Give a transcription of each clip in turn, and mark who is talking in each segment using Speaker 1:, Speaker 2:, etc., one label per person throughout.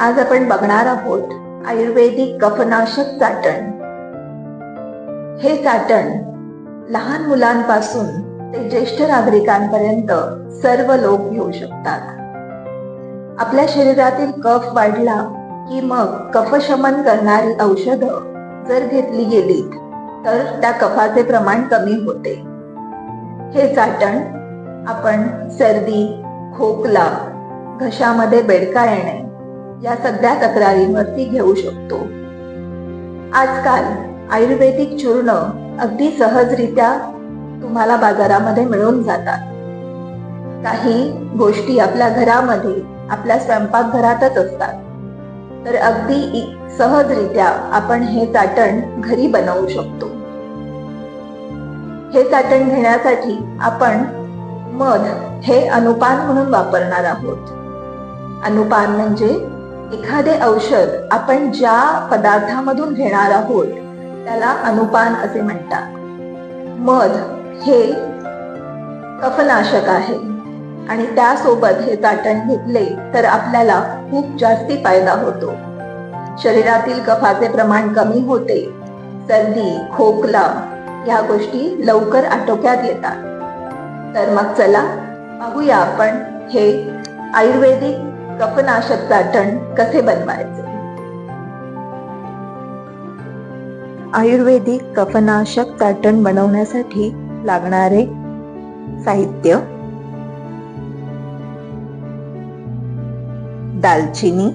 Speaker 1: आज आपण बघणार आहोत आयुर्वेदिक कफनाशक चाटण हे चाटण लहान मुलांपासून ते ज्येष्ठ नागरिकांपर्यंत सर्व लोक घेऊ शकतात. आपल्या शरीरातील कफ वाढला की मग कफशमन करणारी औषधं जर घेतली गेलीत तर त्या कफाचे प्रमाण कमी होते. हे चाटण आपण सर्दी खोकला घशामध्ये बेडका येणे या सगळ्या तक्रारींवरती घेऊ शकतो. आजकाल आयुर्वेदिक चूर्ण अगदी सहजरित्या तुम्हाला बाजारामध्ये मिळून जातात. काही गोष्टी आपल्या घरामध्ये आपल्या स्वयंपाकघरातच असतात. तर अगदी सहजरित्या आपण हे चाटण घरी बनवू शकतो. हे चाटण घेण्यासाठी आपण मध हे अनुपान म्हणून वापरणार आहोत. अनुपान म्हणजे एखादे औषध आपण ज्या पदार्थामधून घेणार आहोत त्याला अनुपान असे म्हणतात. मध हे कफनाशक आहे. आणि त्यासोबत हे चाटण घेतले तर आपल्याला खूप जास्ती फायदा होतो. शरीरातील कफाचे प्रमाण कमी होते. सर्दी खोकला या गोष्टी लवकर आटोक्यात येतात. तर मग चला पाहूया आपण हे आयुर्वेदिक कफनाशक चाटण कसे बनवायचे? आयुर्वेदिक कफनाशक ताटण बनवण्यासाठी लागणारे साहित्य दालचिनी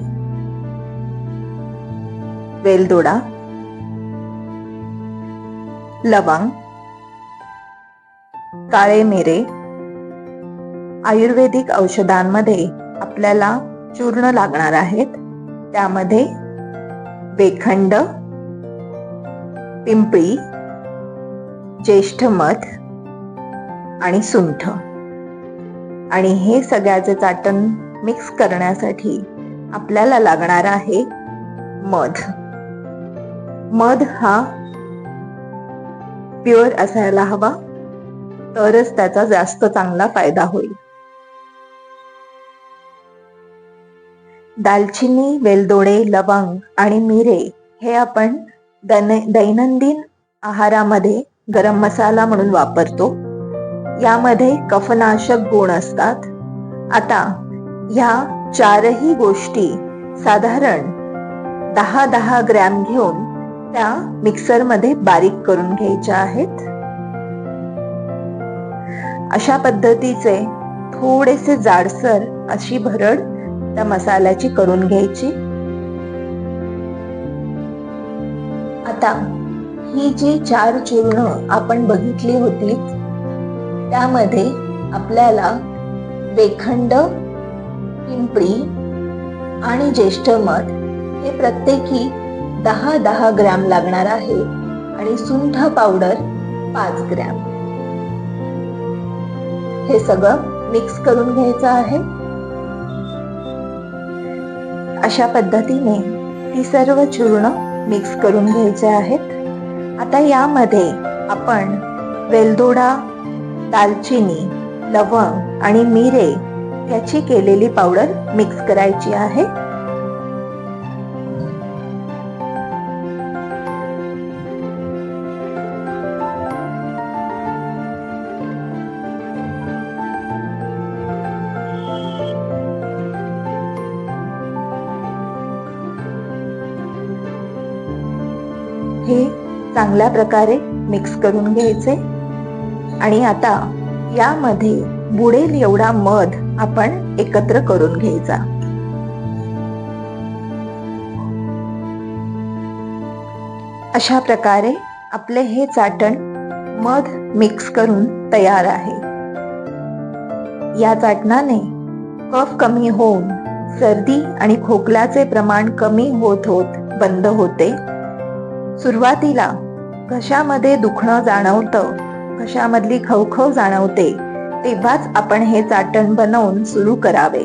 Speaker 1: वेलदोडा लवंग काळे मिरे आयुर्वेदिक औषधांमध्ये आपल्याला चूर्ण लागणार आहेत. त्यामध्ये वेखंड पिंपळी ज्येष्ठ मध आणि सुंठ. आणि हे सगळ्याचे चाटण मिक्स करण्यासाठी आपल्याला लागणार आहे मध. मध हा प्युअर असायला हवा तरच त्याचा जास्त चांगला फायदा होईल. दालचिनी वेलदोडे लवंग आणि मिरे हे आपण दैन- दैनंदिन आहारामध्ये गरम मसाला म्हणून वापरतो. यामध्ये कफनाशक गुण असतात. आता ह्या चारही गोष्टी साधारण दहा दहा ग्रॅम घेऊन त्या मिक्सरमध्ये बारीक करून घ्यायच्या आहेत. अशा पद्धतीचे थोडेसे जाडसर अशी भरड त्या मसाल्याची करून घ्यायची. आता ही जी चार चूर्ण आपण बघितली होती त्यामध्ये आपल्याला वेखंड पिंपळी आणि ज्येष्ठ मध हे प्रत्येकी दहा दहा ग्रॅम लागणार आहे आणि सुंठ पावडर पाच ग्रॅम. हे सगळं मिक्स करून घ्यायचं आहे. अशा पद्धतीने ती सर्व चूर्ण मिक्स करून घ्यायचे आहेत. आता यामध्ये आपण वेलदोडा दालचिनी लवंग आणि मिरे याची केलेली पावडर मिक्स करायची आहे. हे चांगल्या प्रकारे मिक्स करून घ्यायचे. आणि आता यामध्ये बुडेल एवढा मध आपण एकत्र करून घ्यायचा. अशा प्रकारे आपले हे चाटण मध मिक्स करून तयार आहे. या चाटणाने कफ कमी होऊन सर्दी आणि खोकल्याचे प्रमाण कमी होत होत बंद होते. सुरुवातीला घशामध्ये दुखणं जाणवतं घशामधली खवखव जाणवते तेव्हाच आपण हे चाटण बनवून सुरू करावे.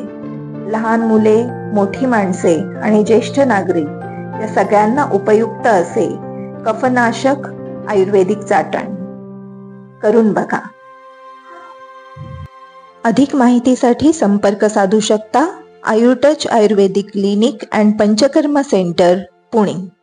Speaker 1: लहान मुले मोठी माणसे आणि ज्येष्ठ नागरिक या सगळ्यांना उपयुक्त असे कफनाशक आयुर्वेदिक चाटण. करून बघा. अधिक माहितीसाठी संपर्क साधू शकता आयुर्टच Ayurvedic clinic and Panchakarma centre Pune.